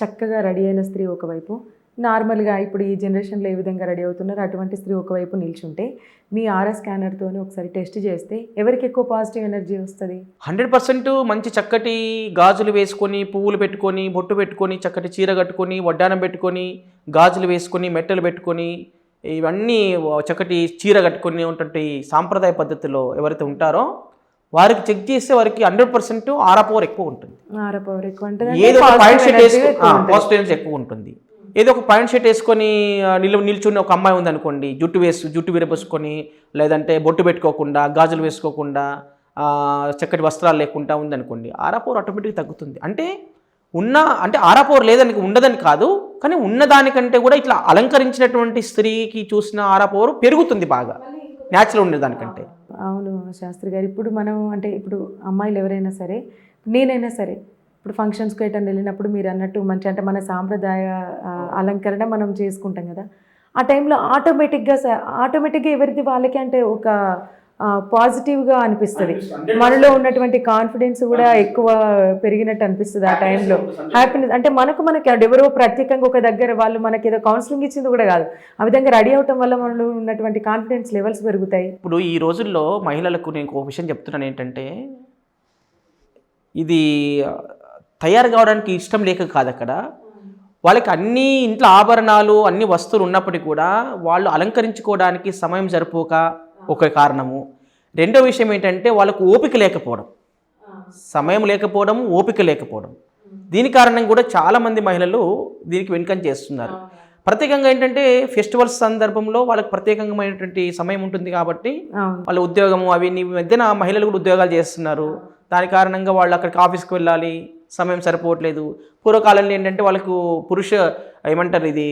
చక్కగా రెడీ అయిన స్త్రీ ఒకవైపు. నార్మల్గా ఇప్పుడు ఈ జనరేషన్లో ఏ విధంగా రెడీ అవుతున్నారో? అటువంటి స్త్రీ ఒకవైపు నిల్చుంటే మీ ఆర్ఎస్ స్కానర్తో ఒకసారి టెస్ట్ చేస్తే ఎవరికి ఎక్కువ పాజిటివ్ ఎనర్జీ వస్తుంది? హండ్రెడ్ పర్సెంట్ మంచి చక్కటి గాజులు వేసుకొని పువ్వులు పెట్టుకొని బొట్టు పెట్టుకొని చక్కటి చీర కట్టుకొని వడ్డానం పెట్టుకొని గాజులు వేసుకొని మెట్టలు పెట్టుకొని ఇవన్నీ చక్కటి చీర కట్టుకొని ఉన్నటువంటి సాంప్రదాయ పద్ధతిలో ఎవరైతే ఉంటారో వారికి చెక్ చేస్తే వారికి హండ్రెడ్ పర్సెంట్ ఆరా పవర్ ఎక్కువ ఉంటుంది. ఆర పవర్ ఎక్కువ ఉంటుంది ఏదో ఒక పాయింట్ ఉంటుంది. పాజిటివ్ ఎక్కువ ఉంటుంది. ఏదో ఒక పాయింట్ షర్ట్ వేసుకొని ఆ, నిలు నిల్చుని ఒక అమ్మాయి ఉందనుకోండి జుట్టు వేసు జుట్టు విరబోసుకొని లేదంటే బొట్టు పెట్టుకోకుండా గాజులు వేసుకోకుండా చక్కటి వస్త్రాలు లేకుండా ఉందనుకోండి ఆరాపోర్ ఆటోమేటిక్గా తగ్గుతుంది. అంటే ఉన్న అంటే ఆరాపోర్ లేదని ఉండదని కాదు కానీ ఉన్నదానికంటే కూడా ఇట్లా అలంకరించినటువంటి స్త్రీకి చూసిన ఆరాపోరు పెరుగుతుంది బాగా. న్యాచురల్ ఉండేదానికంటే. అవును శాస్త్రి గారు ఇప్పుడు మనం అంటే ఇప్పుడు అమ్మాయిలు ఎవరైనా సరే నేనైనా సరే ఇప్పుడు ఫంక్షన్స్కి ఎటన్నా వెళ్ళినప్పుడు మీరు అన్నట్టు మంచి అంటే మన సాంప్రదాయ అలంకరణ మనం చేసుకుంటాం కదా. ఆ టైంలో ఆటోమేటిక్గా ఆటోమేటిక్గా ఎవరిది వాళ్ళకి అంటే ఒక పాజిటివ్గా అనిపిస్తుంది. మనలో ఉన్నటువంటి కాన్ఫిడెన్స్ కూడా ఎక్కువ పెరిగినట్టు అనిపిస్తుంది ఆ టైంలో హ్యాపీనెస్ అంటే మనకు మనకి ఎవరో ప్రత్యేకంగా ఒక దగ్గర వాళ్ళు మనకి ఏదో కౌన్సిలింగ్ ఇచ్చింది కూడా కాదు. ఆ విధంగా రెడీ అవటం వల్ల మనలో ఉన్నటువంటి కాన్ఫిడెన్స్ లెవెల్స్ పెరుగుతాయి. ఇప్పుడు ఈ రోజుల్లో మహిళలకు నేను ఒక విషయం చెప్తున్నాను ఏంటంటే ఇది తయారు కావడానికి ఇష్టం లేక కాదు అక్కడ. వాళ్ళకి అన్ని ఇంట్లో ఆభరణాలు అన్ని వస్తువులు ఉన్నప్పటికీ కూడా వాళ్ళు అలంకరించుకోవడానికి సమయం సరిపోక ఒక కారణము. రెండో విషయం ఏంటంటే వాళ్ళకు ఓపిక లేకపోవడం. సమయం లేకపోవడం ఓపిక లేకపోవడం. దీని కారణం కూడా చాలామంది మహిళలు దీనికి వెనుకం చేస్తున్నారు. ప్రత్యేకంగా ఏంటంటే ఫెస్టివల్స్ సందర్భంలో వాళ్ళకి ప్రత్యేకమైనటువంటి సమయం ఉంటుంది కాబట్టి వాళ్ళ ఉద్యోగము అవి మధ్యన మహిళలు కూడా ఉద్యోగాలు చేస్తున్నారు. దాని కారణంగా వాళ్ళు అక్కడికి ఆఫీస్కి వెళ్ళాలి. సమయం సరిపోవట్లేదు. పూర్వకాలంలో ఏంటంటే వాళ్ళకు పురుష ఏమంటారు ఇది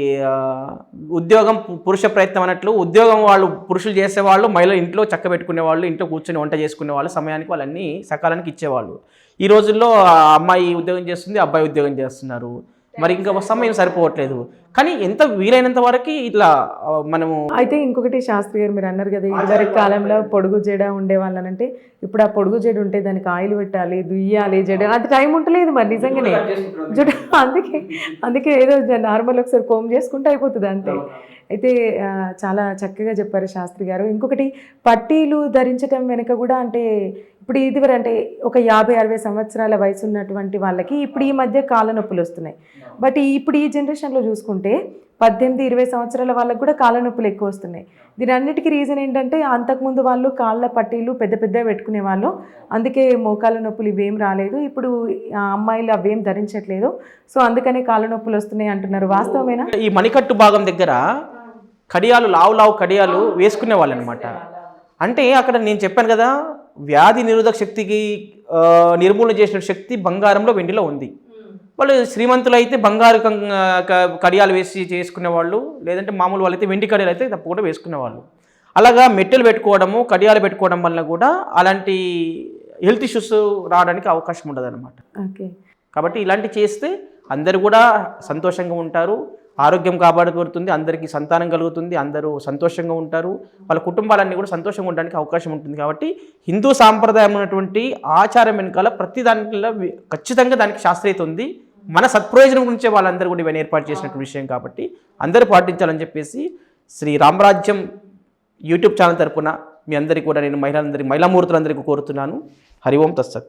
ఉద్యోగం పురుష ప్రయత్నం అన్నట్లు ఉద్యోగం వాళ్ళు పురుషులు చేసేవాళ్ళు మహిళలు ఇంట్లో చక్క పెట్టుకునే వాళ్ళు ఇంట్లో కూర్చొని వంట చేసుకునే వాళ్ళు సమయానికి వాళ్ళన్నీ సకాలానికి ఇచ్చేవాళ్ళు. ఈ రోజుల్లో అమ్మాయి ఉద్యోగం చేస్తుంది అబ్బాయి ఉద్యోగం చేస్తున్నారు. మరి ఇంకా సమయం సరిపోవట్లేదు. కానీ ఎంత వీలైనంత వరకు ఇట్లా మనము అయితే ఇంకొకటి శాస్త్రి గారు మీరు అన్నారు కదా ఇదివరకు కాలంలో పొడుగు జడ ఉండేవాళ్ళనంటే ఇప్పుడు ఆ పొడుగు జడ ఉంటే దానికి ఆయిల్ పెట్టాలి దుయ్యాలి జడ అది టైం ఉంటలేదు మరి నిజంగానే. జుట్టు అందుకే అందుకే ఏదో నార్మల్ ఒకసారి కోమ్ చేసుకుంటే అయిపోతుంది అంతే. అయితే చాలా చక్కగా చెప్పారు శాస్త్రి గారు. ఇంకొకటి పట్టీలు ధరించటం వెనుక కూడా అంటే ఇప్పుడు ఇదివరకు అంటే ఒక యాభై అరవై సంవత్సరాల వయసు ఉన్నటువంటి వాళ్ళకి ఇప్పుడు ఈ మధ్య కాళ్ళ నొప్పులు వస్తున్నాయి. బట్ ఇప్పుడు ఈ జనరేషన్లో చూసుకుంటే పద్దెనిమిది ఇరవై సంవత్సరాల వాళ్ళకి కూడా కాళ్ళ నొప్పులు ఎక్కువ వస్తున్నాయి. దీని అన్నిటికీ రీజన్ ఏంటంటే అంతకుముందు వాళ్ళు కాళ్ళ పట్టీలు పెద్ద పెద్దగా పెట్టుకునే వాళ్ళు. అందుకే మోకాళ్ళ నొప్పులు ఇవేం రాలేదు. ఇప్పుడు ఆ అమ్మాయిలు అవేం ధరించట్లేదు. సో అందుకనే కాళ్ళ నొప్పులు వస్తున్నాయి అంటున్నారు. వాస్తవమేనా? ఈ మణికట్టు భాగం దగ్గర కడియాలు లావు లావు కడియాలు వేసుకునే వాళ్ళు అనమాట అంటే అక్కడ నేను చెప్పాను కదా వ్యాధి నిరోధక శక్తికి నిర్మూలన చేసిన శక్తి బంగారంలో వెండిలో ఉంది. వాళ్ళు శ్రీమంతులు అయితే బంగారు కడియాలు వేసి చేసుకునే వాళ్ళు లేదంటే మామూలు వాళ్ళైతే వెండి కడియాలు అయితే తప్పకుండా వేసుకునే వాళ్ళు. అలాగా మెట్టెలు పెట్టుకోవడము కడియాలు పెట్టుకోవడం వల్ల కూడా అలాంటి హెల్త్ ఇష్యూస్ రావడానికి అవకాశం ఉండదు ఓకే. కాబట్టి ఇలాంటి చేస్తే అందరు కూడా సంతోషంగా ఉంటారు. ఆరోగ్యం కాపాడబడుతుంది అందరికీ సంతానం కలుగుతుంది అందరూ సంతోషంగా ఉంటారు. వాళ్ళ కుటుంబాలన్నీ కూడా సంతోషంగా ఉండడానికి అవకాశం ఉంటుంది. కాబట్టి హిందూ సాంప్రదాయం ఉన్నటువంటి ఆచారం వెనకాల ప్రతి దానిలో ఖచ్చితంగా దానికి శాస్త్రీయత ఉంది. మన సత్ప్రయోజనం గురించే వాళ్ళందరూ కూడా ఇవన్నీ ఏర్పాటు చేసినటువంటి విషయం కాబట్టి అందరూ పాటించాలని చెప్పేసి శ్రీ రామరాజ్యం యూట్యూబ్ ఛానల్ తరపున మీ అందరికీ కూడా నేను మహిళలందరికీ మహిళామూర్తులందరికీ కోరుతున్నాను. హరి ఓం తస్సత్